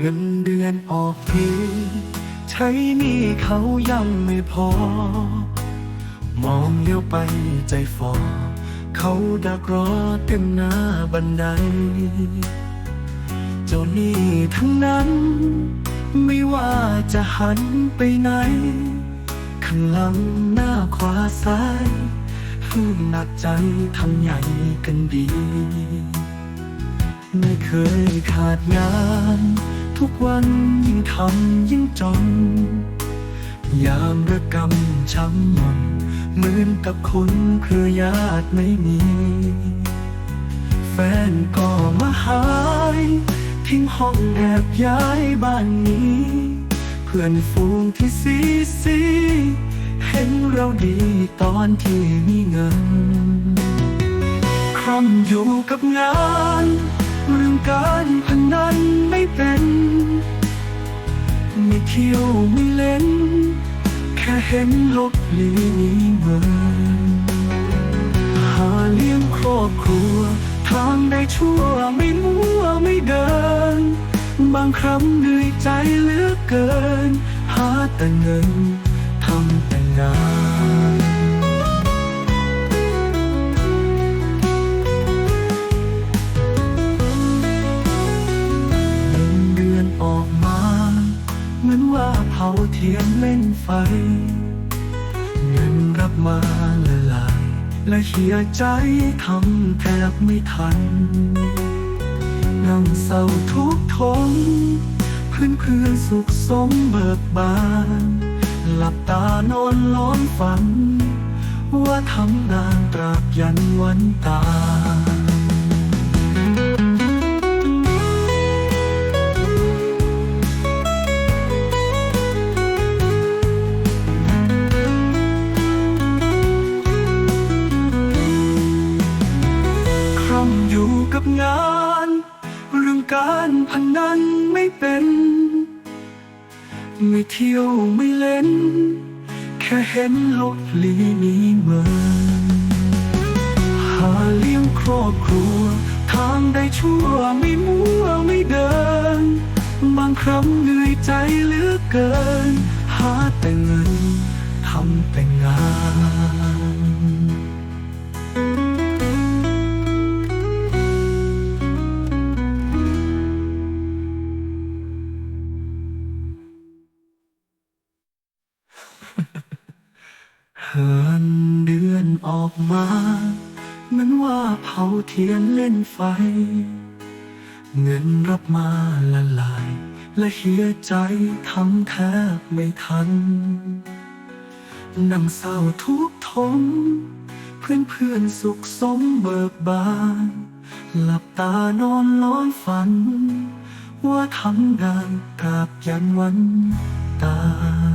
เงินเดือนออกทีใช้หนี่เขายังไม่พอ มองเลี้ยวไปใจฟอเขาดักรอเต็มหน้าบันได เจ้าหนี้ทั้งนั้น ไม่ว่าจะหันไปไหนข้างหลังหน้าขวาซ้ายหืมหนักใจทำใหญ่กันดี ไม่เคยขาดงาน ทุกวันยิ่งทำยิ่งจน ยามระกำช้ำมนเหมือนกับคนเครือญาติไม่มี แฟนก็มาหาย ทิ้งห้องแอบย้ายบ้านนี้ เพื่อนฝูงที่ซีซีเห็นเราดีตอนที่มีเงินคร่ำอยู่กับงาน เรื่องการพนันไม่เป็น ไม่เที่ยวไม่เล่น แค่เห็นลบหลีนี้เมืองหาเลี้ยงครอบครัว ทางได้ชั่วไม่มัวไม่เดิน บางครั้งเหนื่อยใจเหลือเกิน หาแต่เงินทำแต่งาน เผาเทียนเล่นไฟ เงินรับมาละลาย และเสียใจทำแทบไม่ทัน นั่งเศร้าทุกทนเพื่อนเพื่อนสุขสมเบิกบาน หลับตานอนล้อนฝัน ว่าทำงานตราบยันวันตาย อยู่กับงาน เรื่องการพนันไม่เป็น ไม่เที่ยวไม่เล่น แค่เห็นลบหลีนี้เมืองหาเลี้ยงครอบครัว ทางได้ชั่วไม่มัวไม่เดิน บางครั้งเหนื่อยใจเหลือเกิน หาแต่เงิน เหินเดือนออกมาเหมือนว่าเผาเทียนเล่นไฟ เงินรับมาละลาย และเหียใจทำแทบไม่ทันนั่งเศร้าทุกทนเพื่อนเพื่อนสุขสมเบิกบาน หลับตานอนล้อนฝัน ว่าทำงานตราบยันวันตาย